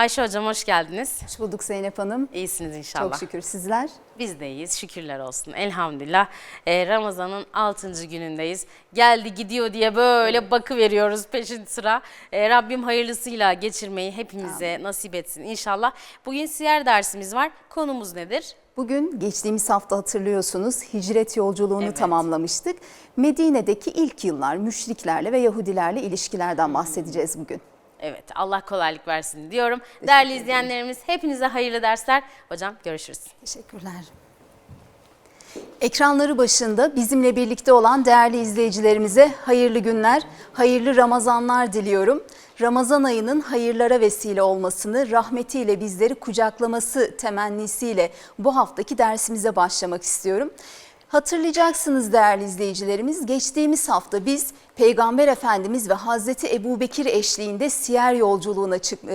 Ayşe Hocam hoş geldiniz. Hoş bulduk Zeynep Hanım. İyisiniz inşallah. Çok şükür sizler. Biz de iyiyiz şükürler olsun elhamdülillah. Ee, Ramazan'ın 6. günündeyiz. Geldi gidiyor diye böyle bakı veriyoruz peşin sıra. Ee, Rabbim hayırlısıyla geçirmeyi hepimize nasip etsin inşallah. Bugün siyer dersimiz var. Konumuz nedir? Bugün geçtiğimiz hafta hatırlıyorsunuz hicret yolculuğunu Evet. tamamlamıştık. Medine'deki ilk yıllar müşriklerle ve Yahudilerle ilişkilerden bahsedeceğiz bugün. Evet Allah kolaylık versin diyorum. Değerli izleyenlerimiz hepinize hayırlı dersler. Hocam görüşürüz. Teşekkürler. Ekranları başında bizimle birlikte olan değerli izleyicilerimize hayırlı günler, hayırlı Ramazanlar diliyorum. Ramazan ayının hayırlara vesile olmasını, rahmetiyle bizleri kucaklaması temennisiyle bu haftaki dersimize başlamak istiyorum. Hatırlayacaksınız değerli izleyicilerimiz, geçtiğimiz hafta biz Peygamber Efendimiz ve Hazreti Ebubekir eşliğinde siyer yolculuğuna çıkma,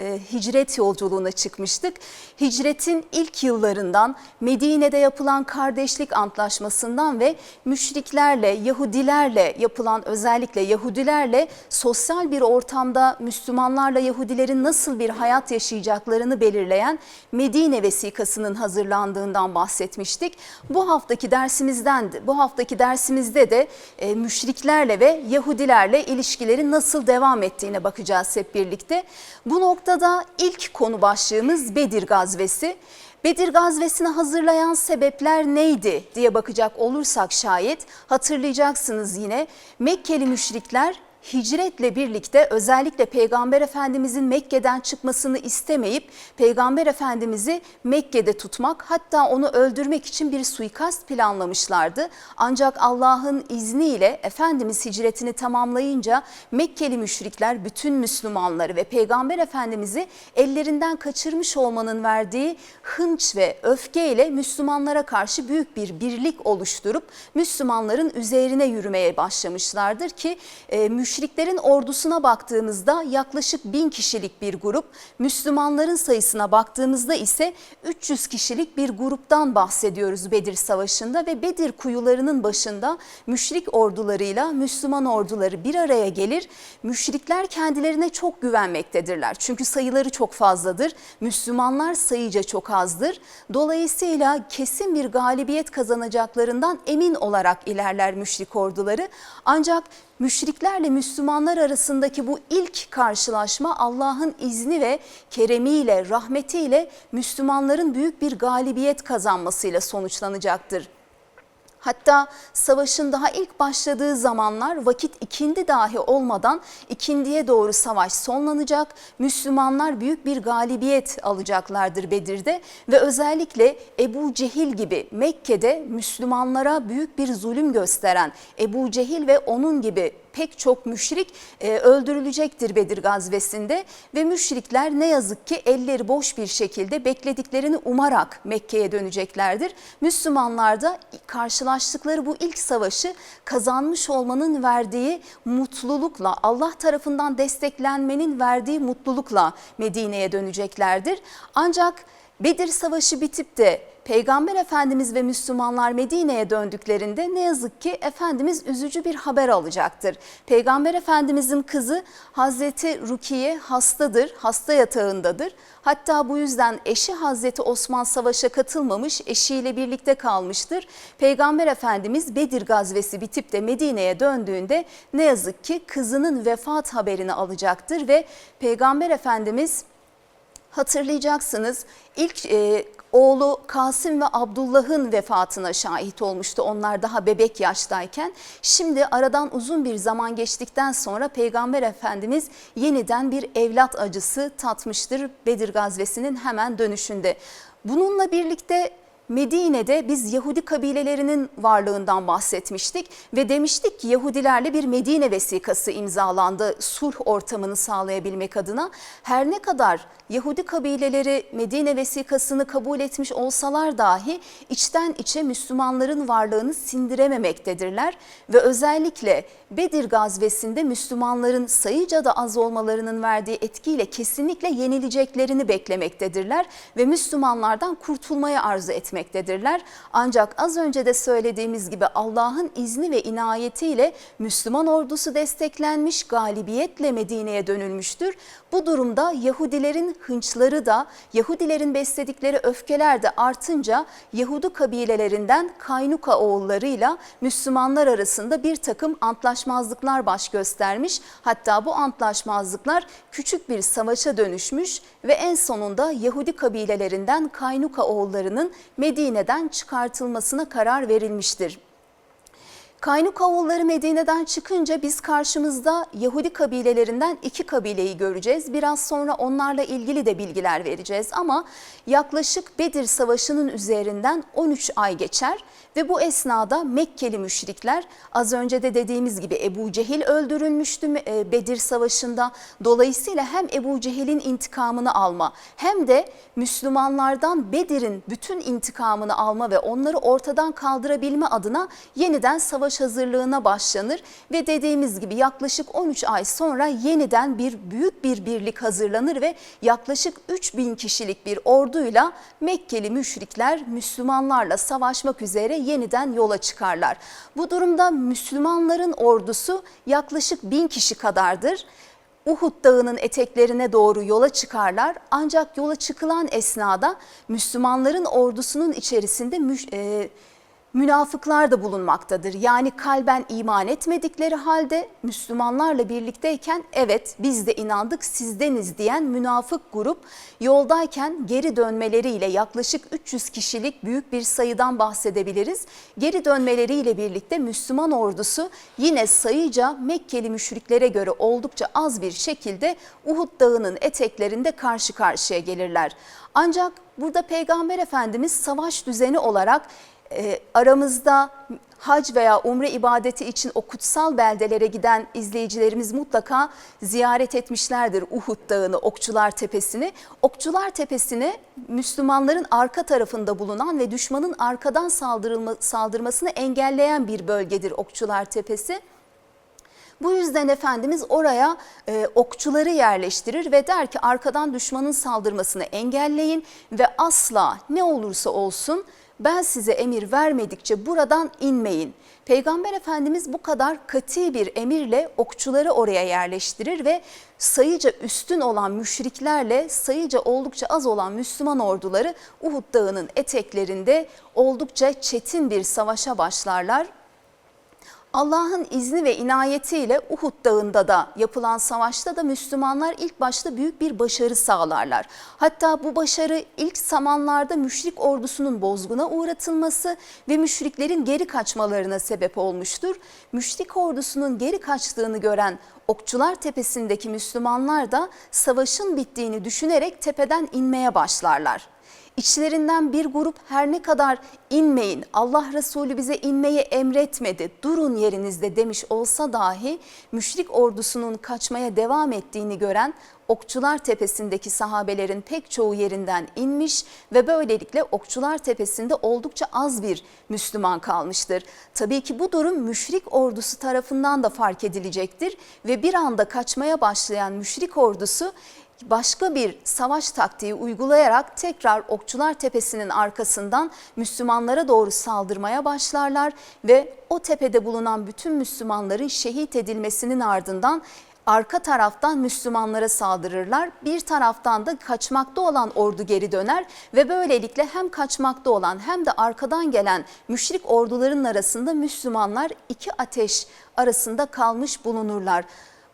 e, hicret yolculuğuna çıkmıştık. Hicretin ilk yıllarından Medine'de yapılan kardeşlik antlaşmasından ve müşriklerle, Yahudilerle yapılan özellikle Yahudilerle sosyal bir ortamda Müslümanlarla Yahudilerin nasıl bir hayat yaşayacaklarını belirleyen Medine vesikasının hazırlandığından bahsetmiştik. Bu haftaki dersimizden de, bu haftaki dersimizde de e, müşriklerle ve Yahudilerle ilişkilerin nasıl devam ettiğine bakacağız hep birlikte. Bu noktada ilk konu başlığımız Bedir gazvesi. Bedir gazvesini hazırlayan sebepler neydi diye bakacak olursak şayet hatırlayacaksınız yine Mekkeli müşrikler hicretle birlikte özellikle Peygamber Efendimizin Mekke'den çıkmasını istemeyip Peygamber Efendimiz'i Mekke'de tutmak hatta onu öldürmek için bir suikast planlamışlardı. Ancak Allah'ın izniyle Efendimiz hicretini tamamlayınca Mekkeli müşrikler bütün Müslümanları ve Peygamber Efendimiz'i ellerinden kaçırmış olmanın verdiği hınç ve öfkeyle Müslümanlara karşı büyük bir birlik oluşturup Müslümanların üzerine yürümeye başlamışlardır ki e, müşriklerin ordusuna baktığımızda yaklaşık bin kişilik bir grup, Müslümanların sayısına baktığımızda ise 300 kişilik bir gruptan bahsediyoruz Bedir Savaşı'nda ve Bedir kuyularının başında müşrik ordularıyla Müslüman orduları bir araya gelir. Müşrikler kendilerine çok güvenmektedirler. Çünkü sayıları çok fazladır. Müslümanlar sayıca çok azdır. Dolayısıyla kesin bir galibiyet kazanacaklarından emin olarak ilerler müşrik orduları. Ancak müşriklerle Müslümanlar arasındaki bu ilk karşılaşma Allah'ın izni ve keremiyle, rahmetiyle Müslümanların büyük bir galibiyet kazanmasıyla sonuçlanacaktır. Hatta savaşın daha ilk başladığı zamanlar vakit ikindi dahi olmadan ikindiye doğru savaş sonlanacak. Müslümanlar büyük bir galibiyet alacaklardır Bedir'de ve özellikle Ebu Cehil gibi Mekke'de Müslümanlara büyük bir zulüm gösteren Ebu Cehil ve onun gibi pek çok müşrik e, öldürülecektir Bedir gazvesinde ve müşrikler ne yazık ki elleri boş bir şekilde beklediklerini umarak Mekke'ye döneceklerdir. Müslümanlar da karşılaştıkları bu ilk savaşı kazanmış olmanın verdiği mutlulukla Allah tarafından desteklenmenin verdiği mutlulukla Medine'ye döneceklerdir. Ancak Bedir Savaşı bitip de Peygamber Efendimiz ve Müslümanlar Medine'ye döndüklerinde ne yazık ki Efendimiz üzücü bir haber alacaktır. Peygamber Efendimizin kızı Hazreti Rukiye hastadır, hasta yatağındadır. Hatta bu yüzden eşi Hazreti Osman savaşa katılmamış, eşiyle birlikte kalmıştır. Peygamber Efendimiz Bedir gazvesi bitip de Medine'ye döndüğünde ne yazık ki kızının vefat haberini alacaktır ve Peygamber Efendimiz hatırlayacaksınız ilk e, oğlu Kasım ve Abdullah'ın vefatına şahit olmuştu onlar daha bebek yaştayken. Şimdi aradan uzun bir zaman geçtikten sonra Peygamber Efendimiz yeniden bir evlat acısı tatmıştır Bedir gazvesinin hemen dönüşünde. Bununla birlikte Medine'de biz Yahudi kabilelerinin varlığından bahsetmiştik ve demiştik ki Yahudilerle bir Medine vesikası imzalandı sulh ortamını sağlayabilmek adına. Her ne kadar Yahudi kabileleri Medine vesikasını kabul etmiş olsalar dahi içten içe Müslümanların varlığını sindirememektedirler ve özellikle Bedir gazvesinde Müslümanların sayıca da az olmalarının verdiği etkiyle kesinlikle yenileceklerini beklemektedirler ve Müslümanlardan kurtulmaya arzu etmektedirler etmektedirler. Ancak az önce de söylediğimiz gibi Allah'ın izni ve inayetiyle Müslüman ordusu desteklenmiş, galibiyetle Medine'ye dönülmüştür. Bu durumda Yahudilerin hınçları da, Yahudilerin besledikleri öfkeler de artınca Yahudi kabilelerinden Kaynuka oğullarıyla Müslümanlar arasında bir takım antlaşmazlıklar baş göstermiş. Hatta bu antlaşmazlıklar küçük bir savaşa dönüşmüş ve en sonunda Yahudi kabilelerinden Kaynuka oğullarının Medine'den çıkartılmasına karar verilmiştir. Kaynuk oğulları Medine'den çıkınca biz karşımızda Yahudi kabilelerinden iki kabileyi göreceğiz. Biraz sonra onlarla ilgili de bilgiler vereceğiz ama yaklaşık Bedir Savaşı'nın üzerinden 13 ay geçer ve bu esnada Mekkeli müşrikler az önce de dediğimiz gibi Ebu Cehil öldürülmüştü e, Bedir Savaşı'nda. Dolayısıyla hem Ebu Cehil'in intikamını alma hem de Müslümanlardan Bedir'in bütün intikamını alma ve onları ortadan kaldırabilme adına yeniden savaş hazırlığına başlanır ve dediğimiz gibi yaklaşık 13 ay sonra yeniden bir büyük bir birlik hazırlanır ve yaklaşık 3000 kişilik bir orduyla Mekkeli müşrikler Müslümanlarla savaşmak üzere yeniden yola çıkarlar. Bu durumda Müslümanların ordusu yaklaşık 1000 kişi kadardır. Uhud Dağı'nın eteklerine doğru yola çıkarlar. Ancak yola çıkılan esnada Müslümanların ordusunun içerisinde müş- e, münafıklar da bulunmaktadır. Yani kalben iman etmedikleri halde Müslümanlarla birlikteyken evet biz de inandık sizdeniz diyen münafık grup yoldayken geri dönmeleriyle yaklaşık 300 kişilik büyük bir sayıdan bahsedebiliriz. Geri dönmeleriyle birlikte Müslüman ordusu yine sayıca Mekkeli müşriklere göre oldukça az bir şekilde Uhud Dağı'nın eteklerinde karşı karşıya gelirler. Ancak burada Peygamber Efendimiz savaş düzeni olarak e, aramızda hac veya umre ibadeti için o kutsal beldelere giden izleyicilerimiz mutlaka ziyaret etmişlerdir Uhud Dağı'nı, Okçular Tepesi'ni. Okçular Tepesi'ni Müslümanların arka tarafında bulunan ve düşmanın arkadan saldırılma, saldırmasını engelleyen bir bölgedir Okçular Tepesi. Bu yüzden Efendimiz oraya e, okçuları yerleştirir ve der ki arkadan düşmanın saldırmasını engelleyin ve asla ne olursa olsun ben size emir vermedikçe buradan inmeyin. Peygamber Efendimiz bu kadar kati bir emirle okçuları oraya yerleştirir ve sayıca üstün olan müşriklerle sayıca oldukça az olan Müslüman orduları Uhud Dağı'nın eteklerinde oldukça çetin bir savaşa başlarlar. Allah'ın izni ve inayetiyle Uhud Dağı'nda da yapılan savaşta da Müslümanlar ilk başta büyük bir başarı sağlarlar. Hatta bu başarı ilk zamanlarda müşrik ordusunun bozguna uğratılması ve müşriklerin geri kaçmalarına sebep olmuştur. Müşrik ordusunun geri kaçtığını gören Okçular Tepesi'ndeki Müslümanlar da savaşın bittiğini düşünerek tepeden inmeye başlarlar. İçlerinden bir grup her ne kadar inmeyin, Allah Resulü bize inmeyi emretmedi, durun yerinizde demiş olsa dahi müşrik ordusunun kaçmaya devam ettiğini gören Okçular Tepesi'ndeki sahabelerin pek çoğu yerinden inmiş ve böylelikle Okçular Tepesi'nde oldukça az bir Müslüman kalmıştır. Tabii ki bu durum müşrik ordusu tarafından da fark edilecektir ve bir anda kaçmaya başlayan müşrik ordusu başka bir savaş taktiği uygulayarak tekrar Okçular Tepesi'nin arkasından Müslümanlara doğru saldırmaya başlarlar ve o tepede bulunan bütün Müslümanların şehit edilmesinin ardından arka taraftan Müslümanlara saldırırlar. Bir taraftan da kaçmakta olan ordu geri döner ve böylelikle hem kaçmakta olan hem de arkadan gelen müşrik orduların arasında Müslümanlar iki ateş arasında kalmış bulunurlar.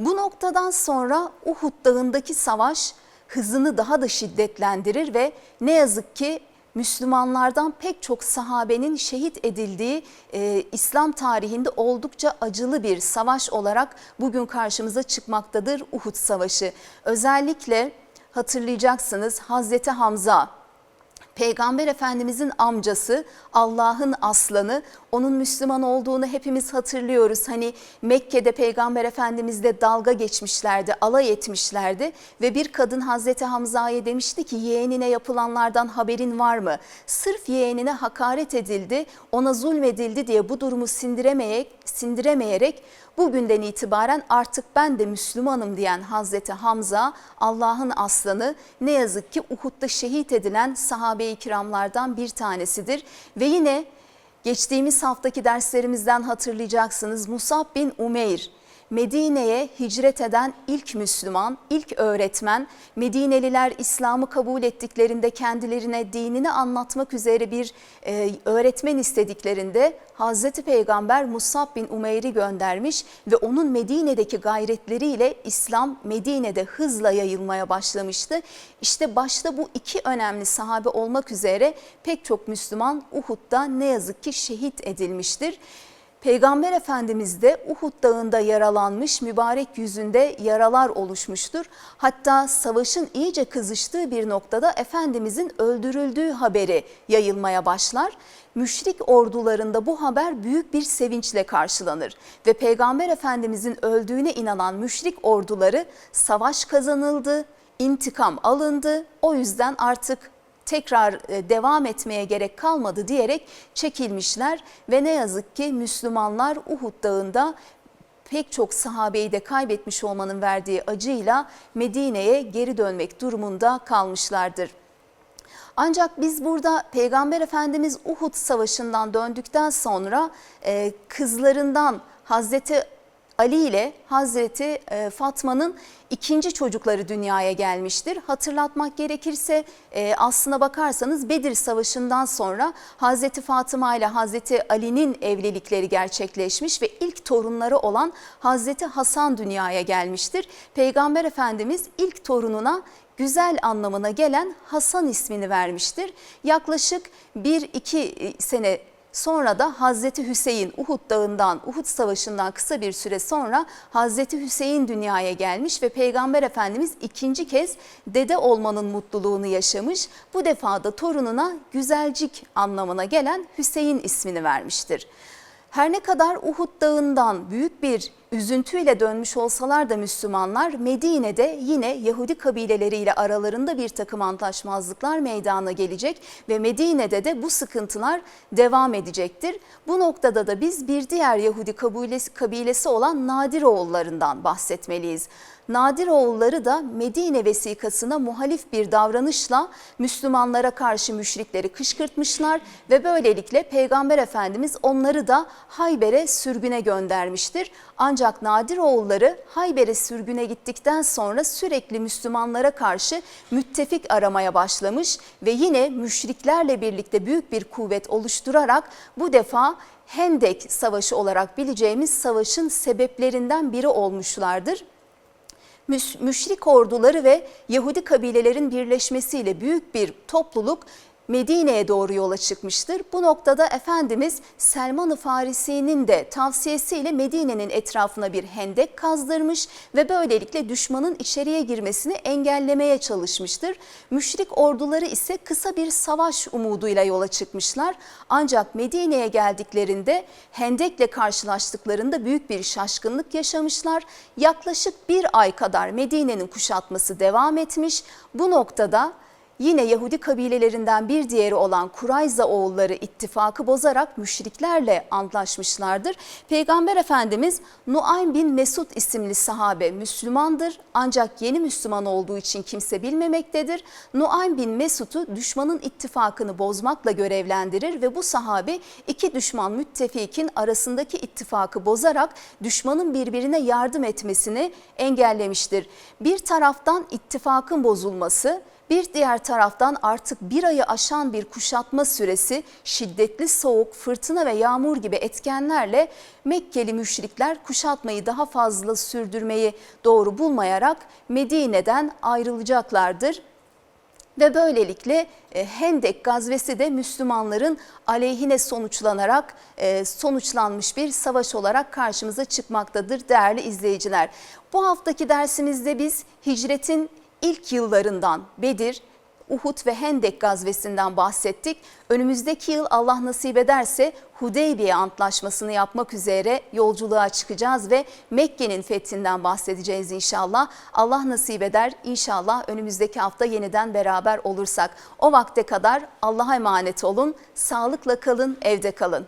Bu noktadan sonra Uhud Dağı'ndaki savaş hızını daha da şiddetlendirir ve ne yazık ki Müslümanlardan pek çok sahabenin şehit edildiği e, İslam tarihinde oldukça acılı bir savaş olarak bugün karşımıza çıkmaktadır Uhud Savaşı. Özellikle hatırlayacaksınız Hazreti Hamza Peygamber Efendimizin amcası, Allah'ın aslanı, onun Müslüman olduğunu hepimiz hatırlıyoruz. Hani Mekke'de Peygamber Efendimizle dalga geçmişlerdi, alay etmişlerdi ve bir kadın Hazreti Hamza'ya demişti ki yeğenine yapılanlardan haberin var mı? Sırf yeğenine hakaret edildi, ona zulmedildi diye bu durumu sindiremeyerek, sindiremeyerek bugünden itibaren artık ben de Müslümanım diyen Hazreti Hamza, Allah'ın aslanı ne yazık ki Uhud'da şehit edilen sahabe sahabe-i kiramlardan bir tanesidir. Ve yine geçtiğimiz haftaki derslerimizden hatırlayacaksınız Musab bin Umeyr. Medine'ye hicret eden ilk Müslüman, ilk öğretmen, Medineliler İslam'ı kabul ettiklerinde kendilerine dinini anlatmak üzere bir e, öğretmen istediklerinde Hazreti Peygamber Musab bin Umeyr'i göndermiş ve onun Medine'deki gayretleriyle İslam Medine'de hızla yayılmaya başlamıştı. İşte başta bu iki önemli sahabe olmak üzere pek çok Müslüman Uhud'da ne yazık ki şehit edilmiştir. Peygamber Efendimiz de Uhud Dağı'nda yaralanmış, mübarek yüzünde yaralar oluşmuştur. Hatta savaşın iyice kızıştığı bir noktada Efendimizin öldürüldüğü haberi yayılmaya başlar. Müşrik ordularında bu haber büyük bir sevinçle karşılanır ve Peygamber Efendimizin öldüğüne inanan müşrik orduları savaş kazanıldı, intikam alındı. O yüzden artık tekrar e, devam etmeye gerek kalmadı diyerek çekilmişler ve ne yazık ki Müslümanlar Uhud Dağı'nda pek çok sahabeyi de kaybetmiş olmanın verdiği acıyla Medine'ye geri dönmek durumunda kalmışlardır. Ancak biz burada Peygamber Efendimiz Uhud Savaşı'ndan döndükten sonra e, kızlarından Hazreti Ali ile Hazreti e, Fatma'nın ikinci çocukları dünyaya gelmiştir. Hatırlatmak gerekirse e, aslına bakarsanız Bedir Savaşı'ndan sonra Hazreti Fatıma ile Hazreti Ali'nin evlilikleri gerçekleşmiş ve ilk torunları olan Hazreti Hasan dünyaya gelmiştir. Peygamber Efendimiz ilk torununa güzel anlamına gelen Hasan ismini vermiştir. Yaklaşık 1-2 sene Sonra da Hazreti Hüseyin Uhud Dağı'ndan, Uhud Savaşı'ndan kısa bir süre sonra Hazreti Hüseyin dünyaya gelmiş ve Peygamber Efendimiz ikinci kez dede olmanın mutluluğunu yaşamış. Bu defa da torununa güzelcik anlamına gelen Hüseyin ismini vermiştir. Her ne kadar Uhud Dağı'ndan büyük bir üzüntüyle dönmüş olsalar da Müslümanlar Medine'de yine Yahudi kabileleriyle aralarında bir takım antlaşmazlıklar meydana gelecek ve Medine'de de bu sıkıntılar devam edecektir. Bu noktada da biz bir diğer Yahudi kabilesi, kabilesi olan Nadiroğullarından bahsetmeliyiz. Nadiroğulları da Medine vesikasına muhalif bir davranışla Müslümanlara karşı müşrikleri kışkırtmışlar ve böylelikle Peygamber Efendimiz onları da Hayber'e sürgüne göndermiştir. Ancak Nadiroğulları Hayber'e sürgüne gittikten sonra sürekli Müslümanlara karşı müttefik aramaya başlamış ve yine müşriklerle birlikte büyük bir kuvvet oluşturarak bu defa Hendek Savaşı olarak bileceğimiz savaşın sebeplerinden biri olmuşlardır. Müşrik orduları ve Yahudi kabilelerin birleşmesiyle büyük bir topluluk Medine'ye doğru yola çıkmıştır. Bu noktada Efendimiz Selman-ı Farisi'nin de tavsiyesiyle Medine'nin etrafına bir hendek kazdırmış ve böylelikle düşmanın içeriye girmesini engellemeye çalışmıştır. Müşrik orduları ise kısa bir savaş umuduyla yola çıkmışlar. Ancak Medine'ye geldiklerinde hendekle karşılaştıklarında büyük bir şaşkınlık yaşamışlar. Yaklaşık bir ay kadar Medine'nin kuşatması devam etmiş. Bu noktada Yine Yahudi kabilelerinden bir diğeri olan Kurayza oğulları ittifakı bozarak müşriklerle antlaşmışlardır. Peygamber Efendimiz Nuaym bin Mesud isimli sahabe Müslümandır ancak yeni Müslüman olduğu için kimse bilmemektedir. Nuaym bin Mesud'u düşmanın ittifakını bozmakla görevlendirir ve bu sahabe iki düşman müttefikin arasındaki ittifakı bozarak düşmanın birbirine yardım etmesini engellemiştir. Bir taraftan ittifakın bozulması bir diğer taraftan artık bir ayı aşan bir kuşatma süresi şiddetli soğuk, fırtına ve yağmur gibi etkenlerle Mekkeli müşrikler kuşatmayı daha fazla sürdürmeyi doğru bulmayarak Medine'den ayrılacaklardır ve böylelikle e, Hendek gazvesi de Müslümanların aleyhine sonuçlanarak e, sonuçlanmış bir savaş olarak karşımıza çıkmaktadır değerli izleyiciler. Bu haftaki dersimizde biz hicretin ilk yıllarından Bedir, Uhud ve Hendek gazvesinden bahsettik. Önümüzdeki yıl Allah nasip ederse Hudeybiye Antlaşması'nı yapmak üzere yolculuğa çıkacağız ve Mekke'nin fethinden bahsedeceğiz inşallah. Allah nasip eder inşallah önümüzdeki hafta yeniden beraber olursak. O vakte kadar Allah'a emanet olun, sağlıkla kalın, evde kalın.